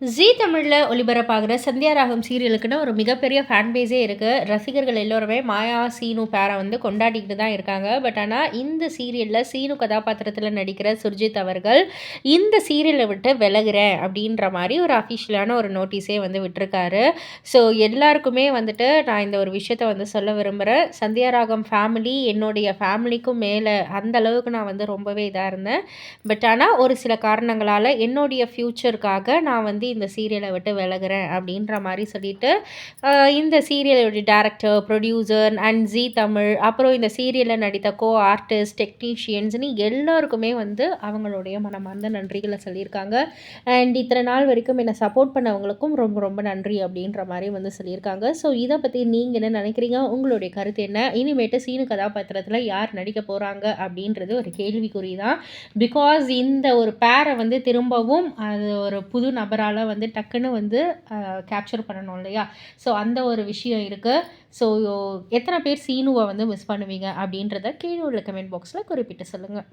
ஜீ தமிழில் ஒளிபரப்பாகிற சந்தியா ராகம் சீரியலுக்குன்னு ஒரு மிகப்பெரிய ஃபேன் பேஸே இருக்குது ரசிகர்கள் எல்லோருமே மாயா சீனு பேரை வந்து கொண்டாடிக்கிட்டு தான் இருக்காங்க. பட் ஆனால் இந்த சீரியலில் சீனு கதாபாத்திரத்தில் நடிக்கிற சுர்ஜித் அவர்கள் இந்த சீரியலை விட்டு விலகுறேன் அப்படின்ற மாதிரி ஒரு அஃபிஷியலான ஒரு நோட்டீஸே வந்து விட்டுருக்காரு. ஸோ எல்லாருக்குமே வந்துட்டு நான் இந்த ஒரு விஷயத்த வந்து சொல்ல விரும்புகிறேன் சந்தியா ராகம் ஃபேமிலி என்னுடைய ஃபேமிலிக்கும் மேலே அந்த அளவுக்கு நான் வந்து ரொம்பவே இதாக இருந்தேன். பட் ஆனால் ஒரு சில காரணங்களால் என்னுடைய ஃப்யூச்சருக்காக நான் வந்து இந்த சீரியலை விட்டு விலகுறேன் அப்படின்ற மாதிரி சொல்லிட்டு இந்த சீரியலுடைய director producer and Zee Tamil அப்புறம் இந்த சீரியலில் நடித்த கோ ஆர்டிஸ்ட் டெக்னீஷியன்ஸ்னு எல்லோருக்குமே வந்து அவங்களுடைய மனமார்ந்த நன்றிகளை சொல்லியிருக்காங்க. அண்ட் இத்தனை நாள் வரைக்கும் என்னை சப்போர்ட் பண்ணவங்களுக்கும் ரொம்ப ரொம்ப நன்றி அப்படின்ற மாதிரி வந்து சொல்லியிருக்காங்க. ஸோ இதை பற்றி நீங்கள் என்ன நினைக்கிறீங்க? உங்களுடைய கருத்து என்ன? இனிமேட்டு சீனு கதாபாத்திரத்தில் யார் நடிக்க போகிறாங்க அப்படின்றது ஒரு கேள்விக்குறி தான் பிகாஸ் இந்த ஒரு பேரை வந்து திரும்பவும் அது ஒரு புது நபரால் வந்து டக்குன்னு வந்து கேப்சர் பண்ணணும் இல்லையா? ஸோ அந்த ஒரு விஷயம் இருக்குது ஸோ எத்தனை பேர் சீனுவை வந்து மிஸ் பண்ணுவீங்க அப்படின்றத கீழே உள்ள கமெண்ட் பாக்ஸில் குறிப்பிட்டு சொல்லுங்கள்